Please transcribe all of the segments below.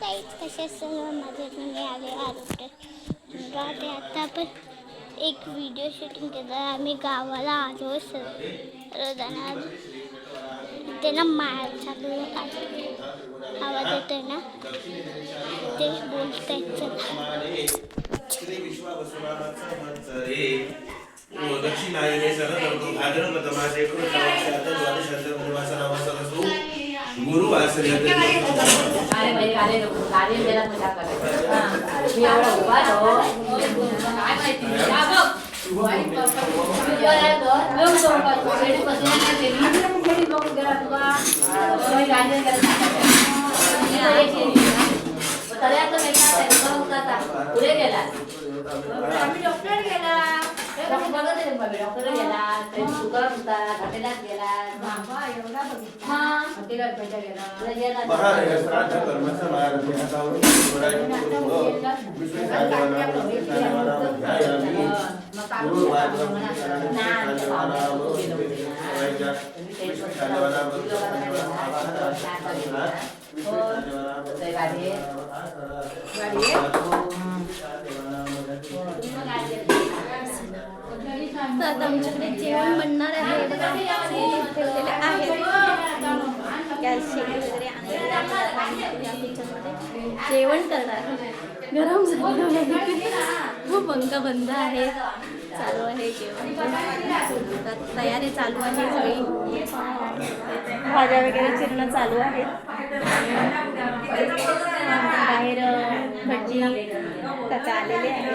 काही कसे सर्व माझे मी आले आरोग्य राहते आता आपण एक व्हिडिओ शूटिंग केलं आम्ही गावाला आलो सर्वजण ते ना माळ चालू आहे. आवाज येतोय ना ते बोलतायत चला दक्षिणायने सरदर्भो भाद्रपद मासे कृतवक्षात द्वादशांत निर्वासनावसरसु गुरुवासर्यते नाही आलेलो आले गेला मज़ा करत मी एवढा उभा राहो काय माहिती या बघ पुढे गेला आम्ही डॉक्टर गेला. बघत आहे बाबा, डॉक्टर गेला काही शुगर होता घाटेलाच गेला एवढा बघितला हॉटेलात भेटा गेला तर आता आमच्याकडे जेवण बनणार आहे. ठेवलेले आहे शेगडी वगैरे आहे. किचनमध्ये जेवण करणार आहे. गरम आहे. खूप पंखा बंद आहे. चालू आहे जेवण. तयारी चालू आहे सगळी. भाज्या वगैरे चिरणं चालू आहेत. बाहेर भटजी काका आलेले आहेत.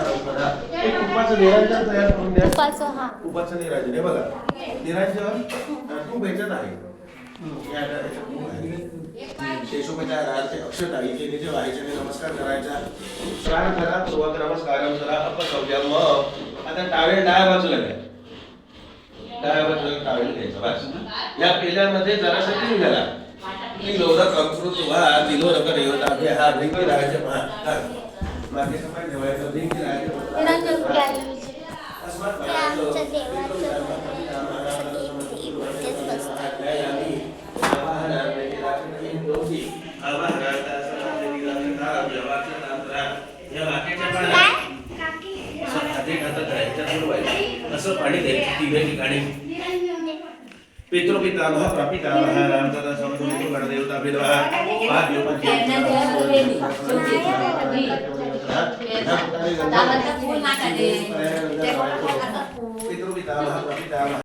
उपाचं निरांजन हा उपाचं निरांजन हे बघा निरांजन तूप ह्याच्यात आहे या ह्याच्यात आहे. शेषोपचार निजे व्हायचे नमस्कार करायचा श्राण करा पूर्वक नमस्कार करा मग आता टावेल डाव्या बाजूला घ्या बाजूला टावेल घ्यायचा बस. या पेल्यामध्ये जरासा तीन घाला. तिलोरक अंकृत वा तिलोरक रेवता हे हा भिंगी राहायचे मागे सपाट ठेवायचं भिंगी राहायचे निरंजन कुठे आले विचार? ते आमच्या देवाचं साठी इथेच बसतात. असं पाणी द्यायचं तिन्ही ठिकाणी पितृपितामह प्रपितामह रामदादा समृद्ध गणदेवता विधवा दादाचं फूल नाकाले. पितृपितामह प्रपितामह